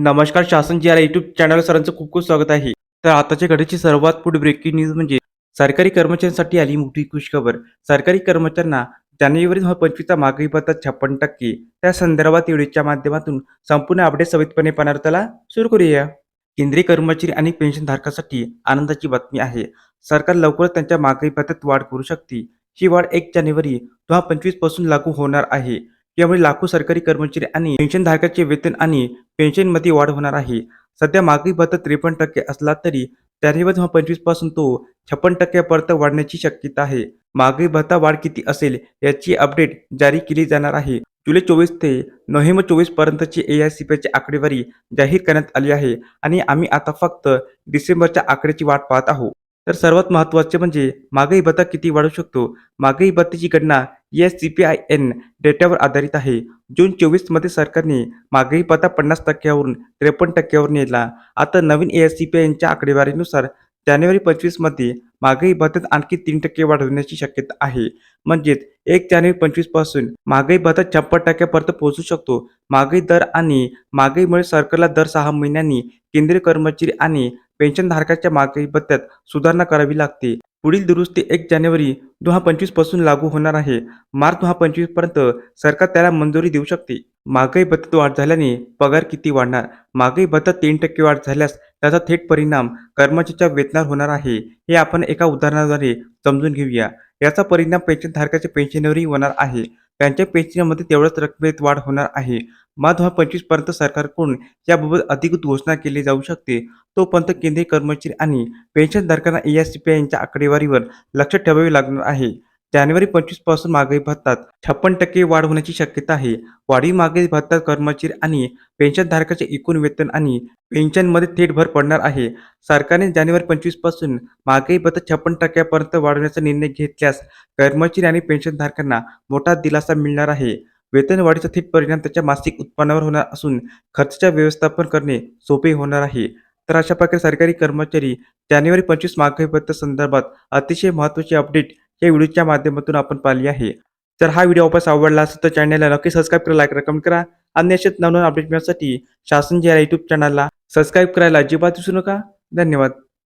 नमस्कार शासन जी our YouTube channel सरांचं खूप खूप स्वागत आहे. तर आताच्या घडीची सर्वात पुढे ब्रेकिंग न्यूज म्हणजे सरकारी कर्मचाऱ्यांसाठी आली मोठी खुशखबर. सरकारी कर्मचाऱ्यांना जानेवारी दोन हजार पंचवीसचा मागणी भत्ता छप्पन टक्के. त्या संदर्भात व्हिडिओच्या माध्यमातून संपूर्ण अपडेट सवितपणे पणार्थाला सुरू करूया. केंद्रीय कर्मचारी आणि पेन्शनधारकासाठी आनंदाची बातमी आहे. सरकार लवकरच त्यांच्या मागणी भत्त्यात वाढ करू शकते. ही वाढ एक जानेवारी दोन हजार पंचवीसपासून लागू होणार आहे. यामुळे लाखो सरकारी कर्मचारी आणि पेन्शनधारकाचे वेतन आणि पेन्शनमध्ये वाढ होणार आहे. सध्या मागणी भत्ता त्रेपन्न टक्के असला तरी जानेवारी दोन पंचवीसपासून तो छप्पन टक्क्यापर्यंत वाढण्याची शक्यता आहे. मागणी भत्ता वाढ किती असेल याची अपडेट जारी केली जाणार आहे. जुलै चोवीस ते नोव्हेंबर चोवीस पर्यंतची ए आय सी पीची आकडेवारी जाहीर करण्यात आली आहे आणि आम्ही आता फक्त डिसेंबरच्या आकड्याची वाट पाहत आहोत. तर सर्वात महत्त्वाचे म्हणजे मागही भत्ता किती वाढू शकतो? मागही भत्तेची गणना S C P I N डेटावर आधारित आहे. जून चोवीसमध्ये सरकारने महागाई पत्ता पन्नास टक्क्यावरून त्रेपन्न टक्क्यावर नेला. आता नवीन ए एस सी पी यांच्या आकडेवारीनुसार जानेवारी पंचवीसमध्ये महागाई भत्त्यात आणखी तीन टक्के वाढवण्याची शक्यता आहे. म्हणजेच एक जानेवारी पंचवीसपासून महागाई भत्ता छप्पन टक्क्यापर्यंत पोहोचू शकतो. महागाई दर आणि महागाईमुळे सरकारला दर सहा महिन्यांनी केंद्रीय कर्मचारी आणि पेन्शनधारकाच्या महागाई भत्त्यात सुधारणा करावी लागते. पुढील दुरुस्ती एक जानेवारी दोन हजार पंचवीसपासून लागू होणार आहे. मार्च दोन हजार पंचवीसपर्यंत सरकार त्याला मंजुरी देऊ शकते. महागाई भत्त्यात वाढ झाल्याने पगार किती वाढणार? महागाई भत्ता तीन टक्के वाढ झाल्यास त्याचा थेट परिणाम कर्मचाऱ्याच्या वेतनावर होणार आहे. हे आपण एका उदाहरणाद्वारे समजून घेऊया. याचा परिणाम पेन्शनधारकाच्या पेन्शनवरही होणार आहे. त्यांच्या पेन्शनमध्ये तेवढ्याच रकमेत वाढ होणार आहे. मात्र पंचवीसपर्यंत सरकारकडून याबाबत अधिकृत घोषणा केली जाऊ शकते. तोपर्यंत केंद्रीय कर्मचारी आणि पेन्शनधारकांना ए एस सी पी यांच्या आकडेवारीवर लक्ष ठेवावे लागणार आहे. जानेवारी पंचवीसपासून महागाई भत्तात छप्पन टक्के वाढ होण्याची शक्यता आहे. वाढीव महागाई भत्तात कर्मचारी आणि पेन्शनधारकाचे एकूण वेतन आणि पेन्शनमध्ये थेट भर पडणार आहे. सरकारने जानेवारी पंचवीसपासून महागाई भत्ता छप्पन टक्क्यापर्यंत वाढवण्याचा निर्णय घेतल्यास कर्मचारी आणि पेन्शनधारकांना मोठा दिलासा मिळणार आहे. वेतनवाढीचा थेट परिणाम त्याच्या मासिक उत्पन्नावर होणार असून खर्चाचे व्यवस्थापन करणे सोपे होणार आहे. तर अशा प्रकारे सरकारी कर्मचारी जानेवारी पंचवीस महागाई संदर्भात अतिशय महत्त्वाची अपडेट या व्हिडिओच्या माध्यमातून आपण पाहिली आहे. जर हा व्हिडिओ वापस आवडला असेल तर चॅनलला नक्की सबस्क्राईब करा लाईक करा कमेंट करा आणि असेच नवनवीन अपडेट मिळण्यासाठी शासन जे यूट्यूब चॅनलला सबस्क्राईब करायला अजिबात विसरू नका. धन्यवाद.